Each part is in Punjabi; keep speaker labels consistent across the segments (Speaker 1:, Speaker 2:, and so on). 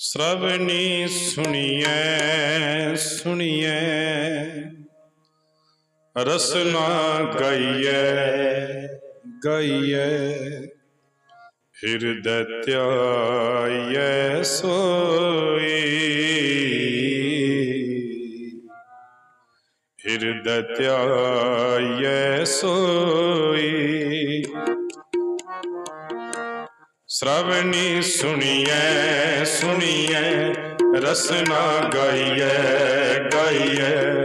Speaker 1: ਸ਼ਰਵਣੀ ਸੁਣੀਐ ਸੁਣੀਐ। ਰਸਨਾ ਗਾਈਐ ਗਾਈਐ। ਹਿਰਦੈ ਧਿਆਇਐ ਸੋਈ। ਹਿਰਦੈ ਧਿਆਇਐ ਸੋਈ। ਸ਼ਰਵਣੀ ਸੁਣੀਐ ਸੁਣੀਐ ਰਸਨਾ ਗਾਈਐ ਗਾਈਐ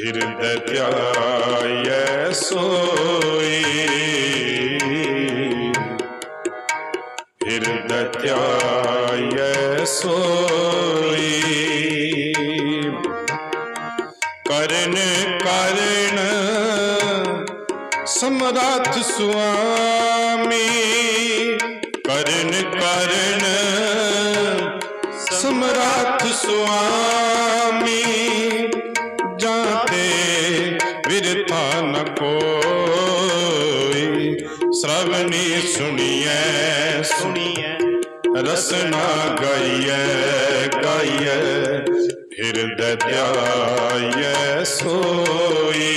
Speaker 1: ਹਿਰਦੈ ਧਿਆਇਐ ਸੋਈ ਕਰਨ ਕਰਨ। ਸਮਰਾਥ ਸੁਆਮੀ ਜਾਤੇ ਵਿਰਥਾ ਨ ਕੋਈ। ਸ਼ਰਵਣੀ ਸੁਣੀਐ
Speaker 2: ਸੁਣੀਐ।
Speaker 1: ਰਸਨਾ ਗਾਈਐ ਗਾਈਐ। ਹਿਰਦੈ ਧਿਆਇਐ ਸੋਈ।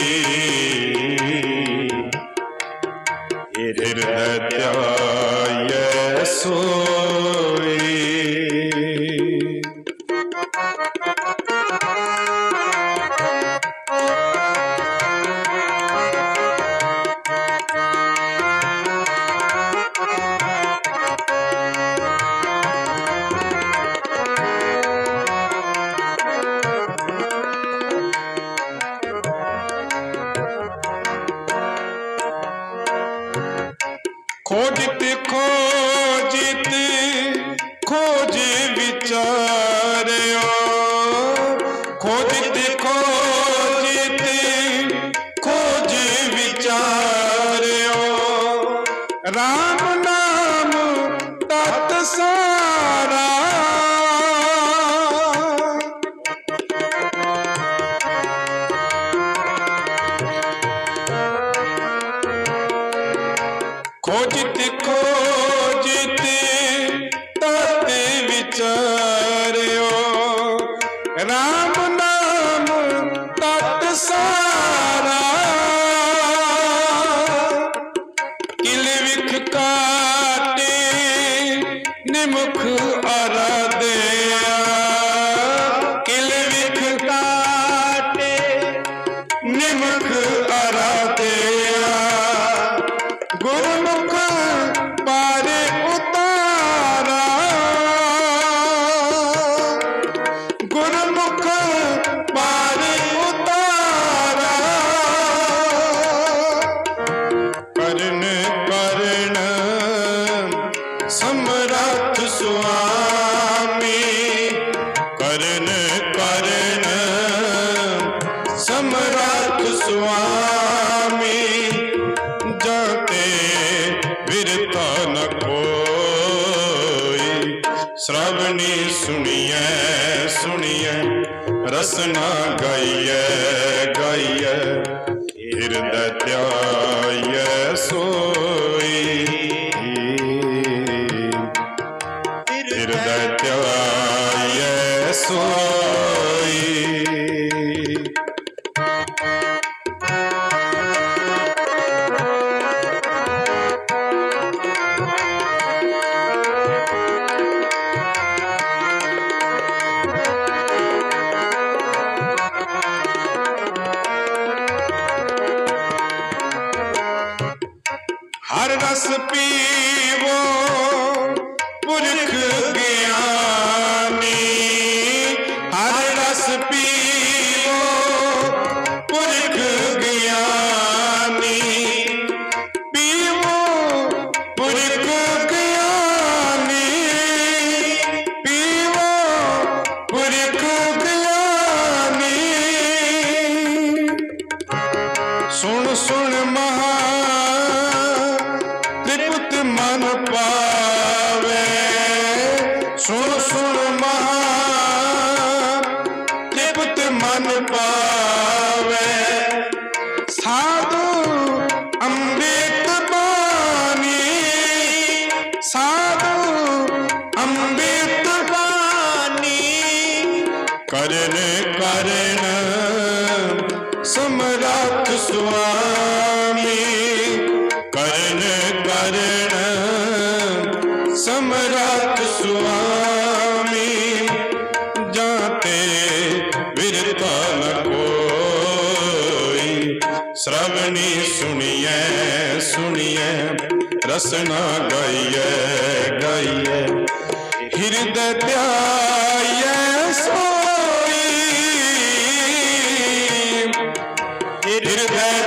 Speaker 1: ਖੋਜਤ ਖੋਜਤ ਖੋਜ ਵਿਚਾਰਿਓ। ਖੋਜਤ ਖੋਜਤ ਖੋਜ ਵਿਚਾਰਿਓ। RAM ਨਾਮ ਤਤ ਸਾਰਾ ਰਾਮ ਨਾਮ ਤਤ ਸਾਰਾ। ਕਿਲ ਵਿਖ ਕਾਟੇ ਨਿਮੁਖ ਅਰਦਿਆ ਕਿਲ ਵਿਖ ਕਾਟੇ ਨਿਮੁਖ ਅਰਾਧਿਆ ਸੁਣੀਐ ਸੁਣੀਐ ਰਸਨਾ ਗਾਈਐ ਗਾਈਐ ਹਿਰਦੈ ਧਿਆਇਐ ਸੋਈ। ਹਿਰਦੈ ਧਿਆਇਐ ਸੋਈ। ਹਰ ਰਸ ਪੀਵੋ। ਮਨ ਸਾਧੂ ਅੰਮ੍ਰਿਤ ਬਾਣੀ। ਸਾਧੂ ਅੰਮ੍ਰਿਤ ਬਾਣੀ। ਕਰਨ ਕਰਨ ਸਮਰੱਥ ਸੁਆਮੀ। ਰਸਨਾ ਗਾਈਏ ਗਾਈਏ। ਹਿਰਦੈ ਧਿਆਈਏ ਸੋਈ। ਹਿਰਦੈ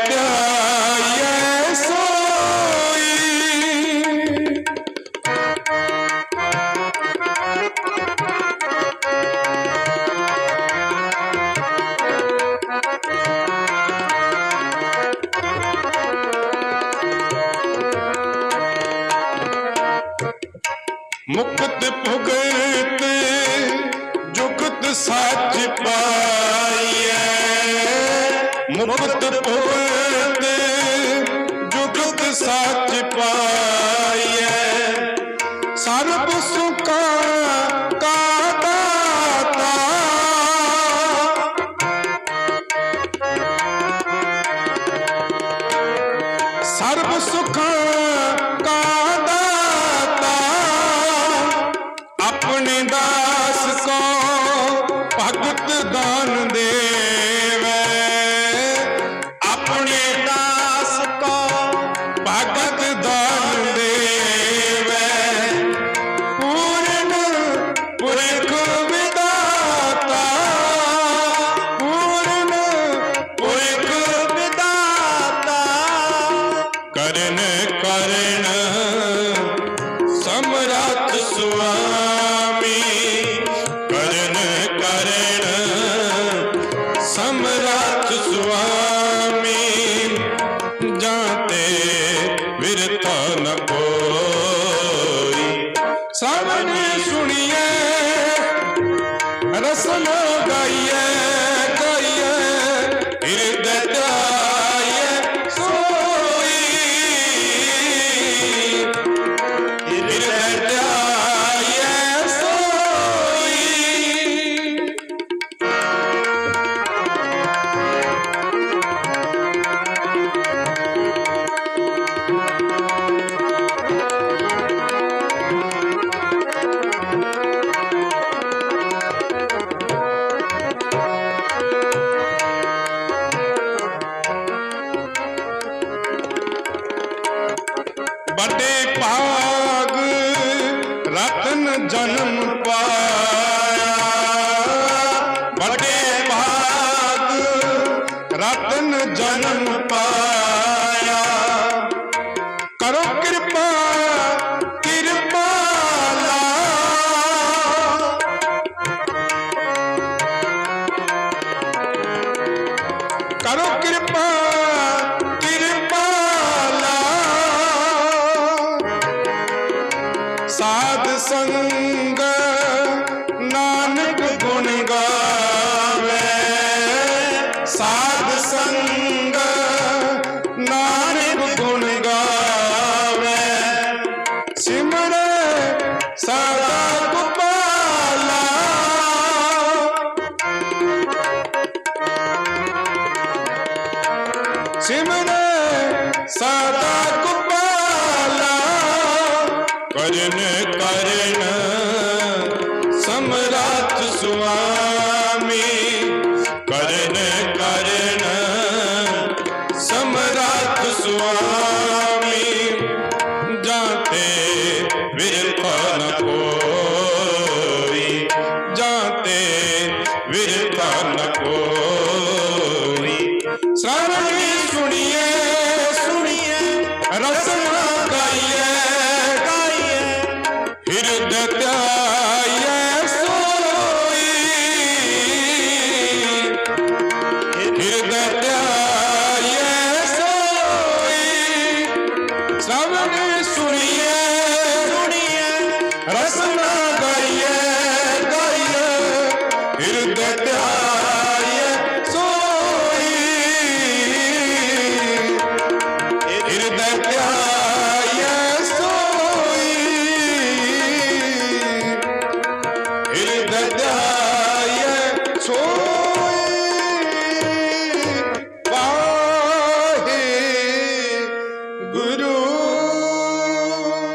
Speaker 1: ਮੁਕਤ ਸੱਚ ਪਾਈਐ ਸਰਬ ਸੁਖਾ ਕਾ ਸੁਖਾ ਰਤਨ ਜਨਮ ਪਾਇਆ। करण करण